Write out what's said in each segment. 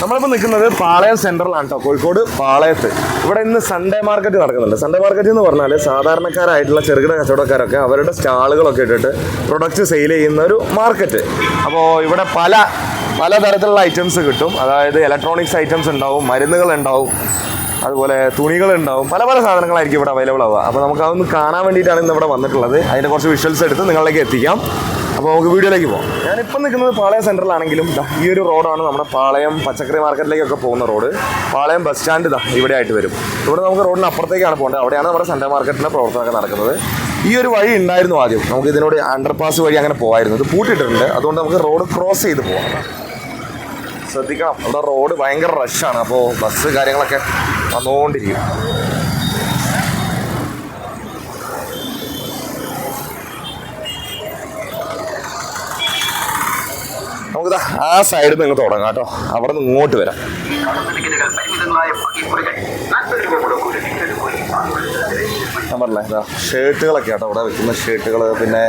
നമ്മളിപ്പോൾ നിൽക്കുന്നത് പാളയം സെന്ററിലാണ് കേട്ടോ കോഴിക്കോട് പാളയത്ത്. ഇവിടെ ഇന്ന് സൺഡേ മാർക്കറ്റ് നടക്കുന്നുണ്ട്. സൺഡേ മാർക്കറ്റ് എന്ന് പറഞ്ഞാൽ സാധാരണക്കാരായിട്ടുള്ള ചെറുകിട കച്ചവടക്കാരൊക്കെ അവരുടെ സ്റ്റാളുകളൊക്കെ ഇട്ടിട്ട് പ്രൊഡക്റ്റ് സെയിൽ ചെയ്യുന്ന ഒരു മാർക്കറ്റ് അപ്പോൾ ഇവിടെ പല പലതരത്തിലുള്ള ഐറ്റംസ് കിട്ടും. അതായത് ഇലക്ട്രോണിക്സ് ഐറ്റംസ് ഉണ്ടാവും മരുന്നുകൾ ഉണ്ടാവും അതുപോലെ തുണികൾ ഉണ്ടാവും. പല പല സാധനങ്ങളായിരിക്കും ഇവിടെ അവൈലബിൾ ആവുക. അപ്പോൾ നമുക്ക് അതൊന്ന് കാണാൻ വേണ്ടിയിട്ടാണ് ഇന്ന് ഇവിടെ വന്നിട്ടുള്ളത്. അതിന്റെ കുറച്ച് വിഷ്വൽസ് എടുത്ത് നിങ്ങളിലേക്ക് എത്തിക്കാം. അപ്പോൾ നമുക്ക് വീഡിയോയിലേക്ക് പോകാം ഞാനിപ്പോൾ നിൽക്കുന്നത് പാളയം സെന്ററിലാണെങ്കിലും ഈ ഒരു റോഡാണ് നമ്മുടെ പാളയം പച്ചക്കറി മാർക്കറ്റിലേക്കൊക്കെ പോകുന്ന റോഡ്. പാളയം ബസ് സ്റ്റാൻഡ് ഇതാ ഇവിടെ ആയിട്ട് വരും. ഇവിടെ നമുക്ക് റോഡിന് അപ്പുറത്തേക്കാണ് പോകേണ്ടത്. അവിടെയാണ് നമ്മുടെ സെന്റർ മാർക്കറ്റിന്റെ പ്രവർത്തനമൊക്കെ നടക്കുന്നത്. ഈ ഒരു വഴി ഉണ്ടായിരുന്നു ആദ്യം. നമുക്ക് ഇതിനോട് അണ്ടർപാസ് വഴി അങ്ങനെ പോകായിരുന്നു ഇത് പൂട്ടിയിട്ടുണ്ട് അതുകൊണ്ട് നമുക്ക് റോഡ് ക്രോസ് ചെയ്ത് പോകാം ശ്രദ്ധിക്കണം. അവിടെ റോഡ് ഭയങ്കര റഷാണ് അപ്പോൾ ബസ് കാര്യങ്ങളൊക്കെ വന്നുകൊണ്ടിരിക്കും നമുക്കിതാ ആ സൈഡിൽ നിന്ന് തുടങ്ങാം കേട്ടോ. അവിടെ നിന്ന് ഇങ്ങോട്ട് വരാം. ഞാൻ പറഞ്ഞേ ഷർട്ടുകളൊക്കെ കേട്ടോ അവിടെ വെക്കുന്ന ഷർട്ടുകൾ പിന്നെ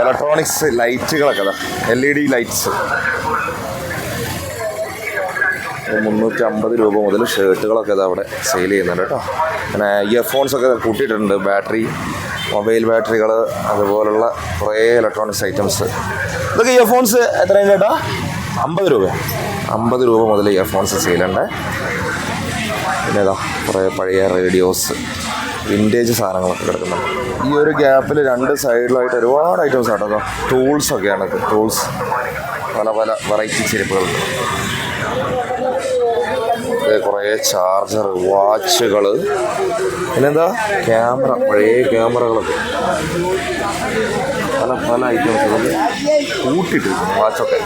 ഇലക്ട്രോണിക്സ് ലൈറ്റുകളൊക്കെ എൽ ഇ ഡി ലൈറ്റ്സ് മുന്നൂറ്റി അമ്പത് രൂപ മുതൽ ഷർട്ടുകളൊക്കെ ഇതാ അവിടെ സെയിൽ ചെയ്യുന്നുണ്ട് കേട്ടോ. പിന്നെ ഇയർഫോൺസൊക്കെ കൂട്ടിയിട്ടുണ്ട് ബാറ്ററി മൊബൈൽ ബാറ്ററികൾ അതുപോലുള്ള കുറേ ഇലക്ട്രോണിക്സ് ഐറ്റംസ് ഇതൊക്കെ ഇയർഫോൺസ് എത്രയും കേട്ടോ അമ്പത് രൂപ. അമ്പത് രൂപ മുതൽ ഇയർഫോൺസ് സെയിലുണ്ട് പിന്നെ ഇതാ കുറേ പഴയ റേഡിയോസ് വിന്റേജ് സാധനങ്ങളൊക്കെ കിടക്കുന്നുണ്ട്. ഈ ഒരു ഗ്യാപ്പിൽ രണ്ട് സൈഡിലായിട്ട് ഒരുപാട് ഐറ്റംസ് ആട്ടോ ടൂൾസൊക്കെയാണ് ടൂൾസ് പല പല വെറൈറ്റി ചെരുപ്പുകളുണ്ട് കുറേ ചാർജർ വാച്ചുകൾ പിന്നെന്താ? ക്യാമറ പഴയ ക്യാമറകളൊക്കെ പല പല ഐറ്റംസുകൾ കൂട്ടിയിട്ട് വാച്ചൊക്കെ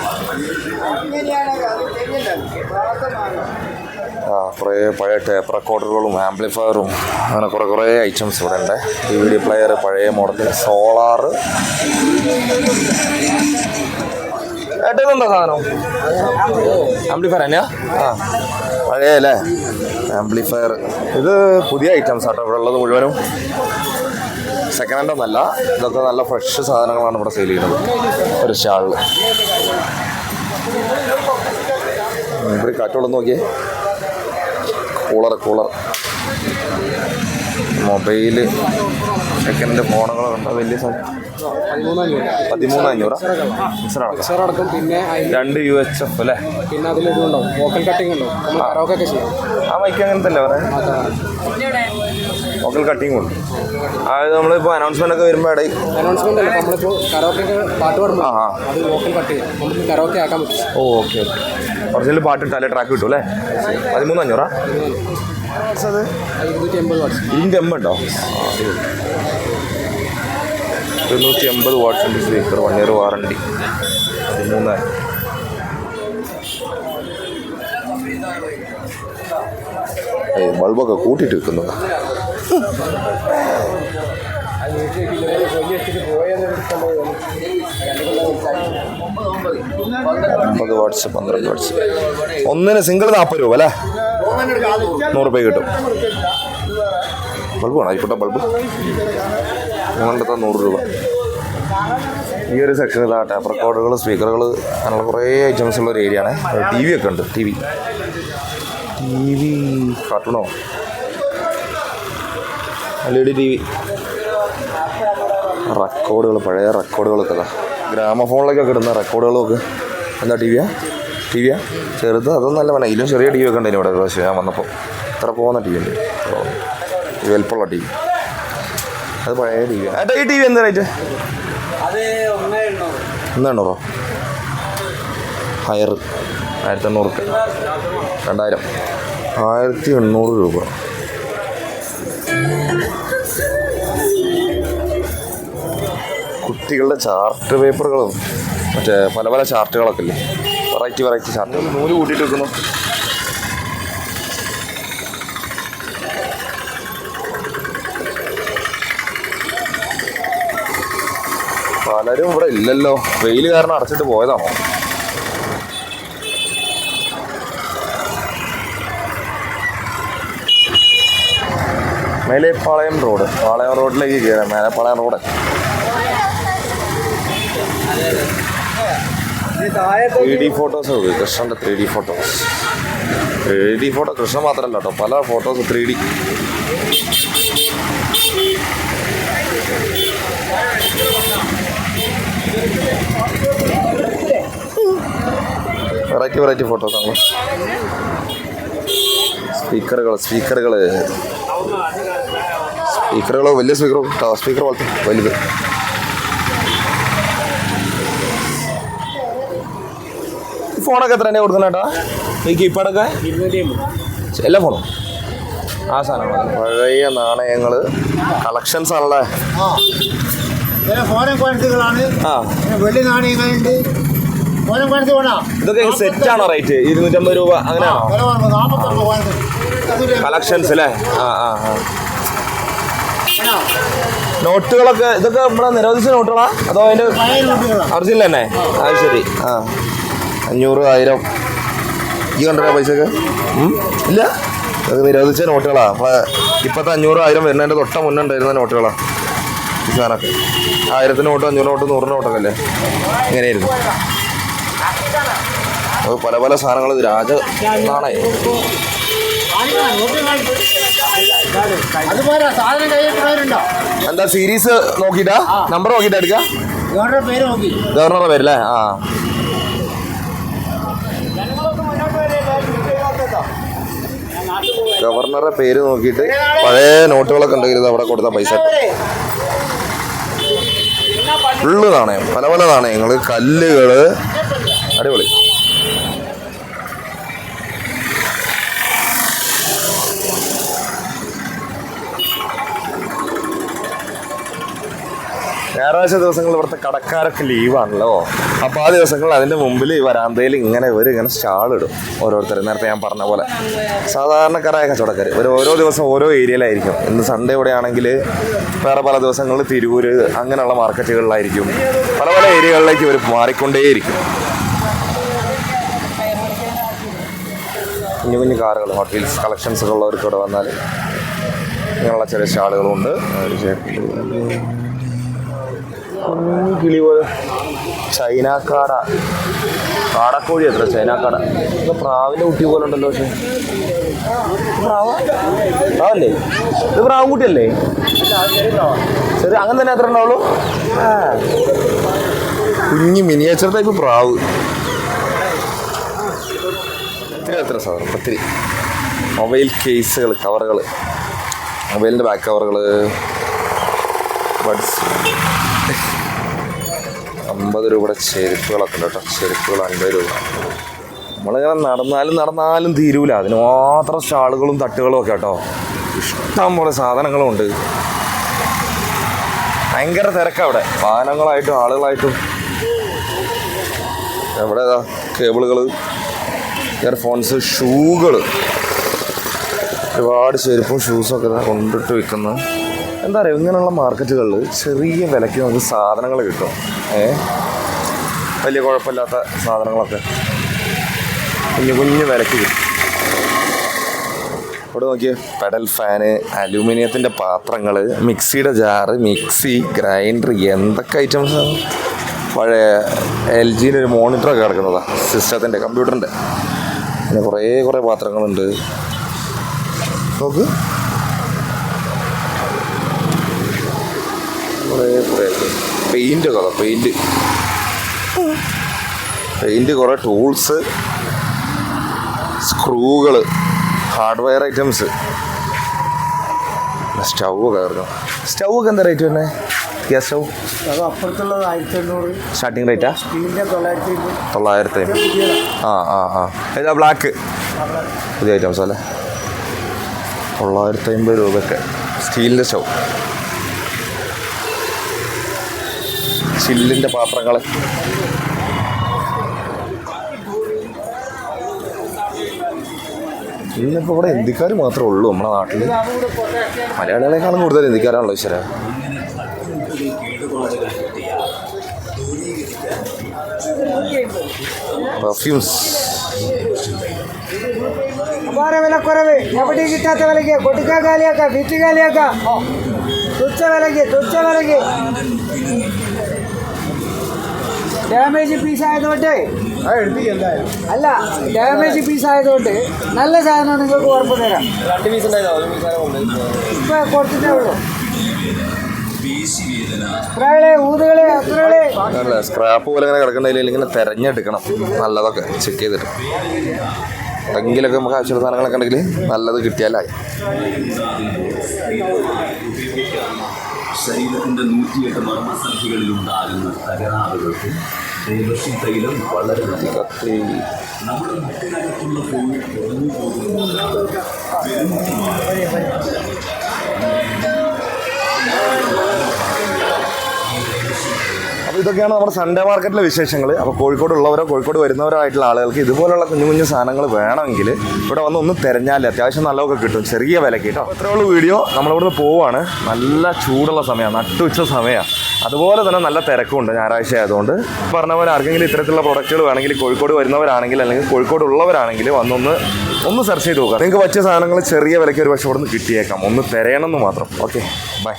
ആ കുറേ പഴയ ടേപ്പ് റെക്കോർഡറുകളും ആംപ്ലിഫയറും അങ്ങനെ കുറേ കുറേ ഐറ്റംസ് ഇവിടെ ഉണ്ട്. ഡി വി ഡി പ്ലെയർ പഴയ മോഡൽ സോളാറ് ഏട്ടനുണ്ടോ സാധനം? ആംപ്ലിഫയർ തന്നെയാ? ആ. പഴയ അല്ലേ ആംപ്ലിഫയർ ഇത് പുതിയ ഐറ്റംസ് ആട്ടോ ഇവിടെ ഉള്ളത് മുഴുവനും. സെക്കൻഡ് ഹാൻഡ് ഒന്നല്ല. ഇതൊക്കെ നല്ല ഫ്രഷ് സാധനങ്ങളാണ് ഇവിടെ സെയിൽ ചെയ്യുന്നത്. ഒരു സ്റ്റാളിൽ ഇവിടെ കാറ്റോളം നോക്കിയേ. കൂളർ കൂളർ മൊബൈൽ സെക്കൻഡ് ഫോണുകളൊക്കെ ഉണ്ടോ? വലിയ സാധനം. പതിമൂന്ന് അഞ്ഞൂറ് മിക്സറാണ് അടക്കം. പിന്നെ രണ്ട് യു എച്ച് എഫ് അല്ലേ? പിന്നെ അതിൽ ഇതുണ്ടാവും. വോക്കൽ കട്ടിംഗ് ഉണ്ടാവും. നമ്മൾ കരോക്കെ ഒക്കെ ചെയ്യാം. ആ മൈക്ക് അങ്ങനെ അല്ലേ പറയാം വോക്കൽ കട്ടിംഗ് ഉണ്ട് അതായത് നമ്മളിപ്പോൾ അനൗൺസ്മെന്റ് ഒക്കെ വരുമ്പോൾ ഇടയിൽ അനൗൺസ്മെന്റ് അല്ല നമ്മളിപ്പോൾ കരോക്കെ പാട്ട് പാടുമ്പോൾ. അത് വോക്കൽ കട്ട് ചെയ്യാം. നമുക്ക് കരോക്കെ ആക്കാൻ പറ്റും. ഓ ഓക്കെ ഓക്കെ ഒറിജിനൽ പാട്ട് ഇട്ടാലേ ട്രാക്ക് കിട്ടും അല്ലേ? പതിമൂന്ന്. അഞ്ഞൂറാ ഇരുന്നൂറ്റി എൺപത് ഇരുന്നൂറ്റി എൺപത് ഉണ്ടോ ഇരുന്നൂറ്റി എൺപത് വാട്ട്സിന്റെ സ്പീക്കർ വൺ ഇയർ വാറണ്ടി പതിമൂന്ന് ഏയ് ബൾബൊക്കെ കൂട്ടിയിട്ട് വെക്കുന്നു അമ്പത് വാട്സ് പന്ത്രണ്ട് വാട്സ് ഒന്നിന് സിംഗിൾ നാൽപ്പത് രൂപ അല്ലേ? നൂറ് രൂപ കിട്ടും. ബൾബ് വേണം? ആയിക്കോട്ടെ ബൾബ് നിങ്ങളുടെ നൂറ് രൂപ. ഈ ഒരു സെക്ഷനിൽ ആ ടാപ്പ് റെക്കോർഡുകൾ സ്പീക്കറുകൾ അങ്ങനെയുള്ള കുറേ ഐറ്റംസ് ഉള്ള ഒരു ഏരിയ ആണ് ടി വി ഒക്കെ ഉണ്ട് T V T V കാർട്ടൂണോ L E D T V റെക്കോർഡുകൾ പഴയ റെക്കോർഡുകളൊക്കെ ഇതാ. ഗ്രാമഫോണിലേക്കൊക്കെ ഇടുന്ന റെക്കോർഡുകളൊക്കെ എന്താ ടി വിയാ ടി വിയാ ചെറുത് അതൊന്നും നല്ല വേണം ഇതിലും ചെറിയ ടി വി ഒക്കെ ഉണ്ടായിരുന്നു ഇവിടെ പക്ഷേ ഞാൻ വന്നപ്പോൾ. ഇത്ര പോകുന്ന ടി വി ഉണ്ട്. ഇത് വലുപ്പമുള്ള ടി വി അത് പഴയ ടി വി ഏട്ടാ ഈ ടി വി എന്താ റേറ്റ് ഒന്നെണ്ണൂറോ ഹയർ ആയിരത്തി എണ്ണൂറ് രണ്ടായിരം. ആയിരത്തി എണ്ണൂറ് രൂപ. കുട്ടികളുടെ ചാർട്ട് പേപ്പറുകളും മറ്റേ പല പല ചാർട്ടുകളൊക്കെ ഇല്ലേ? വെറൈറ്റി വെറൈറ്റി ചാർട്ടുകൾ. നൂൽ കൂട്ടിയിട്ട് വെക്കുന്നു. പലരും ഇവിടെ ഇല്ലല്ലോ. വെയിൽ കാരണം അടച്ചിട്ട് പോയതാണോ? മേലെപ്പാളയം റോഡ്. പാളയം റോഡിലേക്ക് കയറാം. Melepalayam road. Three D photos നോക്ക് കൃഷ്ണന്റെ three D photos. Three D photo Krishnan മാത്രമല്ല കേട്ടോ. പല photos three D. Variety variety photos ആണ്. സ്പീക്കറുകൾ സ്പീക്കറുകൾ സ്പീക്കറുകളോ വലിയ സ്പീക്കറോ സ്പീക്കർ പോലത്തെ വലുത്. ഫോണൊക്കെ എത്ര തന്നെ കൊടുക്കുന്നേട്ടാ ഈ അമ്പത് എല്ലാ ഫോണും ആ സാധനങ്ങൾ പഴയ നാണയങ്ങൾ കളക്ഷൻസ് ആണല്ലേ? ഫോറിൻ വെള്ളി നാണയങ്ങളുണ്ട്. ഇതൊക്കെ സെറ്റ് ആണോ റേറ്റ് ഇരുന്നൂറ്റമ്പത് രൂപ അങ്ങനെയാണോ? കളക്ഷൻസ് അല്ലേ ആ ആ ആ. വേണോ? നോട്ടുകളൊക്കെ ഇതൊക്കെ നമ്മുടെ നിരോധിച്ച നോട്ടുകളാ അതോ അതിന്റെ നോട്ടുകളാണ് ഒറിജിനൽ തന്നെ? അത് ശരി. ആ. അഞ്ഞൂറ് ആയിരം. ഈ കണ്ടോ പൈസക്ക്? ഇല്ല. അത് നിരോധിച്ച നോട്ടുകളാ നമ്മളെ ഇപ്പോഴത്തെ അഞ്ഞൂറ് ആയിരം വരുന്നതിന്റെ തൊട്ട മുന്നേ ഉണ്ടായിരുന്ന നോട്ടുകളാ ഈ സാധനമൊക്കെ. ആയിരത്തിന് നോട്ടോ അഞ്ഞൂറ് നോട്ടോ നൂറ് നോട്ടൊക്കെ അല്ലേ ഇങ്ങനെയായിരുന്നു. അത് പല പല സാധനങ്ങൾ രാജ കൈയിട്ടുള്ളവരുണ്ടോ എന്താ സീരീസ് നോക്കിട്ടാ നമ്പർ നോക്കിട്ടാ നോക്കി ഗവർണറുടെ പേരല്ലേ? ആ. ഗവർണറുടെ പേര് നോക്കിയിട്ട് പഴയ നോട്ടുകളൊക്കെ ഉണ്ടെങ്കിൽ അവിടെ കൊടുത്ത പൈസ. ഫുള്ള് നാണയം പല പല നാണയങ്ങൾ കല്ലുകൾ അടിപൊളി. ഞായറാഴ്ച ദിവസങ്ങളിൽ ഇവിടുത്തെ കടക്കാരൊക്കെ ലീവാണല്ലോ അപ്പോൾ ആ ദിവസങ്ങളിൽ അതിന്റെ മുമ്പിൽ ഈ വരാന്തയിൽ ഇങ്ങനെ ഇവർ ഇങ്ങനെ സ്റ്റാൾ ഇടും ഓരോരുത്തർ നേരത്തെ ഞാൻ പറഞ്ഞ പോലെ. സാധാരണക്കാരായ കച്ചവടക്കാർ ഒരു ഓരോ ദിവസം ഓരോ ഏരിയയിലായിരിക്കും. ഇന്ന് സൺഡേ ഇവിടെ ആണെങ്കിൽ വേറെ പല ദിവസങ്ങളിൽ തിരൂര് അങ്ങനെയുള്ള മാർക്കറ്റുകളിലായിരിക്കും. പല പല ഏരിയകളിലേക്ക് ഇവർ മാറിക്കൊണ്ടേയിരിക്കും. കുഞ്ഞു കുഞ്ഞു കാറുകൾ ഹോട്ട് വീൽസ് കളക്ഷൻസ് ഉള്ളവർക്ക് ഇവിടെ വന്നാൽ ഇങ്ങനെയുള്ള ചെറിയ സ്റ്റാളുകളുണ്ട്. കിളി പോലെ ചൈനാക്കാട. കാടക്കോഴി എത്ര? ചൈനാക്കാട. ഇത് പ്രാവിന്റെ കുട്ടി പോലെ ഉണ്ടല്ലോ പക്ഷെ. പ്രാവല്ലേ? ഇത് പ്രാവും കുട്ടിയല്ലേ? ശരി അങ്ങനെ തന്നെ എത്ര ഉണ്ടാവുള്ളൂ? കുഞ്ഞു മിനിയേച്ചർ ടൈപ്പ് പ്രാവ് എത്ര സാധനം? ഒത്തിരി മൊബൈൽ കേസുകൾ കവറുകൾ. മൊബൈലിന്റെ ബാക്ക് കവറുകൾ ബഡ്സ് അമ്പത് രൂപയുടെ ചെരുപ്പുകളൊക്കെ ഉണ്ട് കേട്ടോ. ചെരുപ്പുകൾ അൻപത് രൂപ. നമ്മളിങ്ങനെ നടന്നാലും നടന്നാലും തീരൂല. അതിന് മാത്രം സ്റ്റാളുകളും തട്ടുകളും ഒക്കെ കേട്ടോ. ഇഷ്ടം പോലെ സാധനങ്ങളും ഉണ്ട്. ഭയങ്കര തിരക്കാണ് അവിടെ. വാഹനങ്ങളായിട്ടും ആളുകളായിട്ടും. എവിടെ കേബിളുകൾ ഇയർഫോൺസ് ഷൂകൾ ഒരുപാട് ചെരുപ്പും ഷൂസും ഒക്കെ ദാ കൊണ്ടിട്ട് വിൽക്കുന്നു എന്താ പറയുക ഇങ്ങനെയുള്ള മാർക്കറ്റുകളിൽ ചെറിയ വിലയ്ക്ക് നമുക്ക് സാധനങ്ങൾ കിട്ടും. ഏ? വലിയ കുഴപ്പമില്ലാത്ത സാധനങ്ങളൊക്കെ കുഞ്ഞു കുഞ്ഞു വിലക്ക് ഇവിടെ നോക്കിയ പെഡൽ ഫാന് അലൂമിനിയത്തിന്റെ പാത്രങ്ങൾ മിക്സിയുടെ ജാറ് മിക്സി ഗ്രൈൻഡർ എന്തൊക്കെ ഐറ്റംസ് പഴയ എൽ ജിയിന്റെ ഒരു മോണിറ്ററൊക്കെ കിടക്കുന്നതാണ് സിസ്റ്റത്തിന്റെ കമ്പ്യൂട്ടറിന്റെ. പിന്നെ കുറേ കുറേ പാത്രങ്ങളുണ്ട്. നോക്ക് കുറേ കുറേ പെയിന്റ് കുറേ പെയിന്റ് പെയിന്റ് കുറേ ടൂൾസ് സ്ക്രൂകൾ ഹാർഡ്വെയർ ഐറ്റംസ് സ്റ്റൗ കയറുന്നു സ്റ്റൗ ഒക്കെ എന്താ റേറ്റ് തന്നെ ഗ്യാസ് സ്റ്റൗ അപ്പുറത്തുള്ളത് ആയിരത്തി എണ്ണൂറ് സ്റ്റാർട്ടിംഗ് റേറ്റാ തൊള്ളായിരത്തി തൊള്ളായിരത്തി ആ ആ ആ. ഏതാ ബ്ലാക്ക് പുതിയ ഐറ്റംസ് അല്ലേ? തൊള്ളായിരത്തി അമ്പത് രൂപയൊക്കെ. സ്റ്റീലിന്റെ സ്റ്റൗ ചില്ലിന്റെ പാത്രങ്ങൾ ഇന്നിപ്പോൾ ഇവിടെ ഹിന്ദിക്കാർ മാത്രമേ ഉള്ളൂ നമ്മുടെ നാട്ടിൽ മലയാളികളെക്കാളും കൂടുതൽ ഹിന്ദിക്കാരാണല്ലോ ഈശ്വര. പെർഫ്യൂംസ് വിലക്കുറവ്. ഡാമേജ് പീസ് ആയതുകൊണ്ട് അല്ല ഡാമേജ് പീസ് ആയതുകൊണ്ട് നല്ല സാധനം നിങ്ങൾക്ക് ഉറപ്പ് തരാം. രണ്ട് പീസ് ഇപ്പൊ കൊടുത്തിട്ടേ ഉള്ളൂ. സ്ക്രാപ്പ് പോലെ ഇങ്ങനെ കിടക്കണ്ടതിൽ ഇങ്ങനെ തെരഞ്ഞെടുക്കണം. നല്ലതൊക്കെ ചെക്ക് ചെയ്തിട്ട്. എങ്കിലൊക്കെ നമുക്ക് ആവശ്യമുള്ള സാധനങ്ങളൊക്കെ ഉണ്ടെങ്കിൽ നല്ലത് കിട്ടിയാലായി. ശരീരത്തിന്റെ നൂറ്റിയെട്ട് മർമ്മസന്ധികളിൽ ഉണ്ടാകുന്ന തകരാറുകൾക്ക് ദേവശി തൈലം വളരെ നല്ല കത്തി നമ്മുടെ മുട്ടിനകത്തുള്ള പോയി കുറഞ്ഞു അപ്പോൾ ഇതൊക്കെയാണ് നമ്മുടെ സൺഡേ മാർക്കറ്റിലെ വിശേഷങ്ങൾ അപ്പോൾ കോഴിക്കോട് ഉള്ളവരോ കോഴിക്കോട് വരുന്നവരോ ആയിട്ടുള്ള ആളുകൾക്ക് ഇതുപോലുള്ള കുഞ്ഞു കുഞ്ഞു സാധനങ്ങൾ വേണമെങ്കിൽ ഇവിടെ വന്ന് ഒന്ന് തിരഞ്ഞാൽ അത്യാവശ്യം നല്ലതൊക്കെ കിട്ടും. ചെറിയ വിലക്ക് കേട്ടോ അത്രയുള്ള വീഡിയോ. നമ്മളിവിടുന്ന് പോവാണ്. നല്ല ചൂടുള്ള സമയമാണ്. നട്ടുച്ച സമയമാണ്. അതുപോലെ തന്നെ നല്ല തിരക്കുണ്ട് ഞായറാഴ്ച ആയതുകൊണ്ട്. പറഞ്ഞ പോലെ ആർക്കെങ്കിലും ഇത്തരത്തിലുള്ള പ്രൊഡക്റ്റുകൾ വേണമെങ്കിൽ കോഴിക്കോട് വരുന്നവരാണെങ്കിൽ അല്ലെങ്കിൽ കോഴിക്കോട് ഉള്ളവരാണെങ്കിൽ വന്നൊന്ന് ഒന്ന് സെർച്ച് ചെയ്ത് നോക്കാം. നിങ്ങൾക്ക് പറ്റിയ സാധനങ്ങൾ ചെറിയ വിലയ്ക്ക് ഒരു പക്ഷേ ഇവിടെ നിന്ന് കിട്ടിയേക്കാം. ഒന്ന് തിരയണമെന്ന് മാത്രം. Okay bye